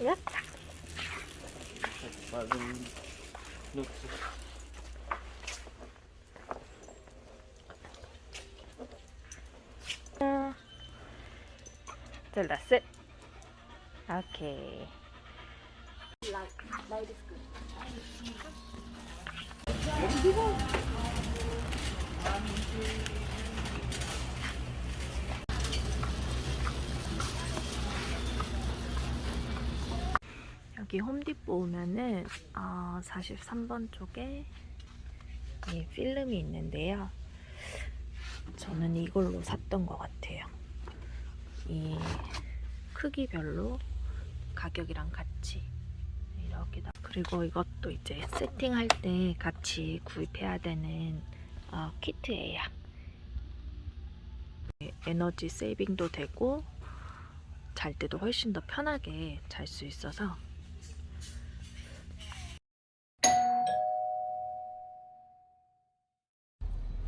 Yep. Bazen nutsuz. It. Okay. 여기 홈디포 오면은 어, 43번 쪽에 이 필름이 있는데요. 저는 이걸로 샀던 것 같아요. 이 크기별로 가격이랑 같이 이렇게 다 그리고 이것도 이제 세팅할 때 같이 구입해야 되는 어, 키트예요. 에너지 세이빙도 되고 잘 때도 훨씬 더 편하게 잘 수 있어서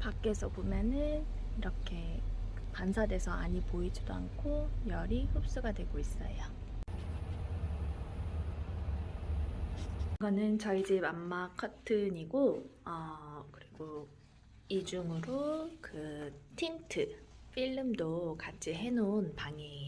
밖에서 보면은 이렇게 반사돼서 안이 보이지도 않고 열이 흡수가 되고 있어요. 이거는 저희 집 안마 커튼이고 어, 그리고 이중으로 그 틴트 필름도 같이 해놓은 방이에요.